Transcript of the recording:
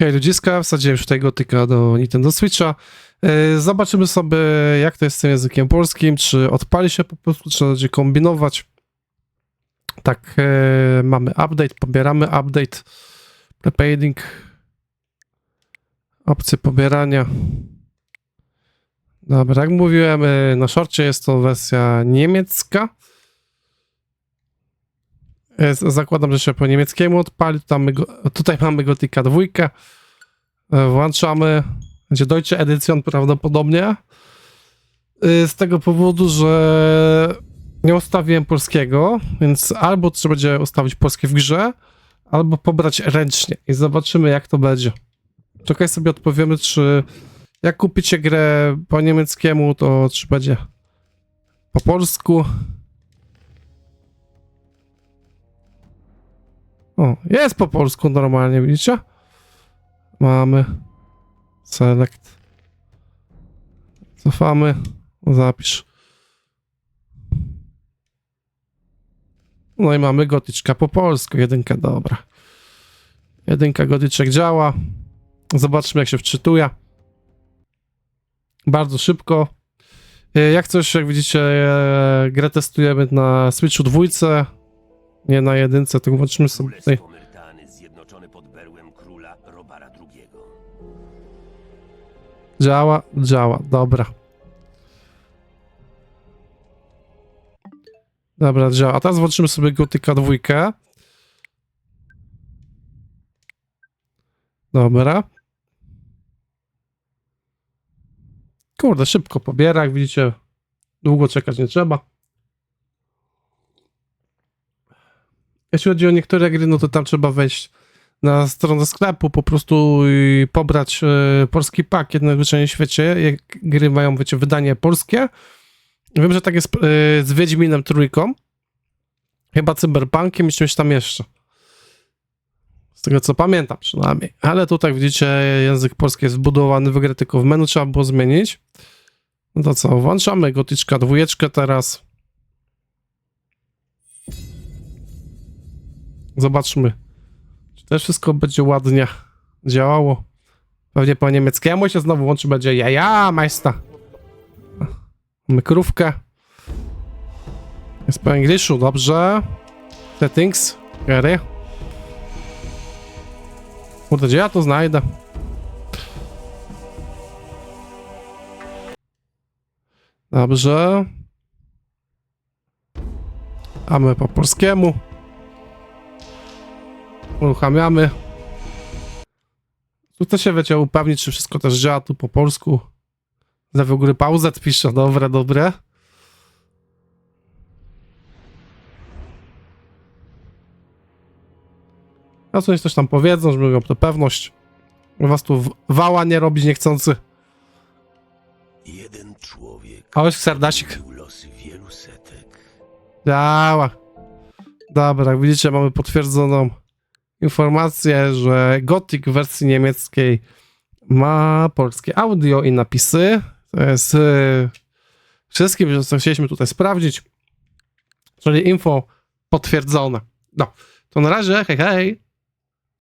Hej ludziska, wsadziłem już tutaj gotyka do Nintendo Switcha. Yy, Zobaczymy sobie, jak to jest z tym językiem polskim, czy odpali się po prostu, czy będzie kombinować. Tak, yy, mamy update, pobieramy update, prepaiding, opcje pobierania. Dobra, jak mówiłem, yy, na szorcie jest to wersja niemiecka. Yy, Zakładam, że się po niemieckiemu odpali. Tutaj mamy, Gotika dwójkę. E, Włączamy. Będzie Deutsche Edition prawdopodobnie. Y, Z tego powodu, że nie ustawiłem polskiego, więc albo trzeba będzie ustawić polskie w grze, albo pobrać ręcznie i zobaczymy jak to będzie. Czekaj sobie odpowiemy, czy jak kupicie grę po niemieckiemu, to czy będzie po polsku. O, jest po polsku normalnie, widzicie? Mamy select. Cofamy. Zapisz. No i mamy gotyczka po polsku. Jedynka, dobra. Jedynka gotyczek działa. Zobaczmy jak się wczytuje. Bardzo szybko. E, Jak coś, jak widzicie, e, grę testujemy na Switchu dwójce. Nie na jedynce, to włączymy sobie tutaj. Działa, działa, dobra. Dobra, działa. A teraz włączymy sobie Gotyka dwójkę. Dobra. Kurde, szybko pobiera, jak widzicie. Długo czekać nie trzeba. Jeśli chodzi o niektóre gry, no to tam trzeba wejść na stronę sklepu, po prostu i pobrać e, polski pakiet najzwyczajniej w świecie, jak gry mają, wiecie, wydanie polskie. Wiem, że tak jest e, z Wiedźminem trójką, chyba Cyberpunkiem i czymś tam jeszcze. Z tego co pamiętam przynajmniej. Ale tutaj widzicie, język polski jest wbudowany w tylko w menu trzeba było zmienić. No to co, włączamy gotyczka dwójeczkę teraz. Zobaczmy. Czy też wszystko będzie ładnie działało? Pewnie po niemieckiemu się znowu łączy, będzie jaja, majsta. Mamy krówkę. Jest po angielsku, dobrze. Settings, gry. Kurde, gdzie ja to znajdę? Dobrze. A my po polskiemu. Uruchamiamy. Tu też się wiecie upewnić, czy wszystko też działa tu po polsku. Lewy góry pauzę pisze, dobre, dobre. Teraz oni coś tam powiedzą, żeby miał to pewność. U was tu wała nie robić niechcący. Jeden człowiek. A oś serdasik. losy wielu setek. Dobra, jak widzicie, mamy potwierdzoną informację, że Gothic w wersji niemieckiej ma polskie audio i napisy. To jest yy, wszystkim, co chcieliśmy tutaj sprawdzić. Czyli info potwierdzone. No, to na razie, hej, hej.